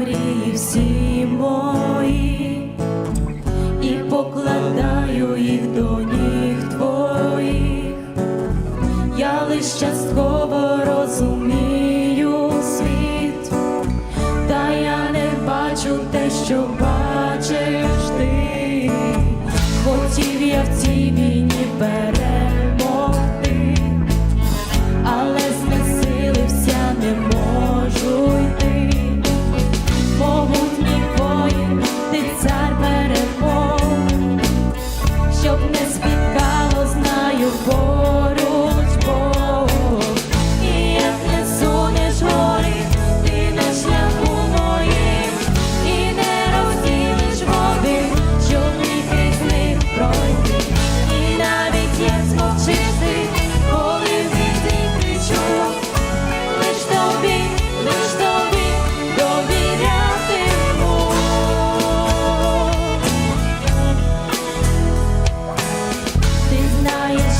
руці мої і покладаю їх до ніг твоїх. Я лиш частково розумію світ, та я не бачу те, що бачиш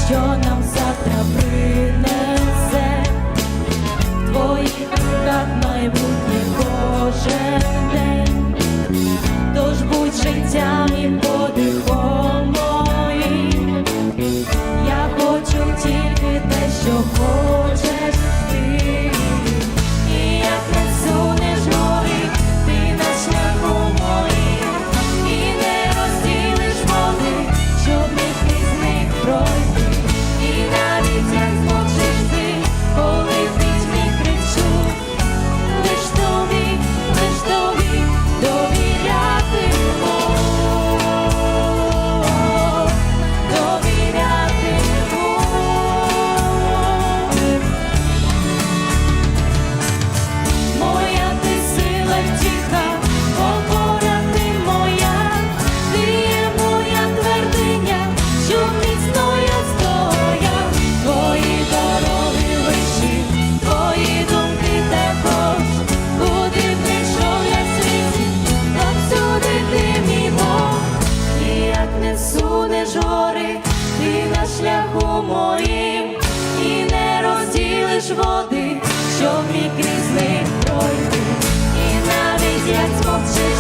що нам завтра принесе, твоїх руках майбутнє кожен тож будь життям і подихом. Я хочу тільки те, що хочеш сунеш гори, ти на шляху моїм, і не розділиш води, щоб мій крізь них пройти, і навіть як змовчи.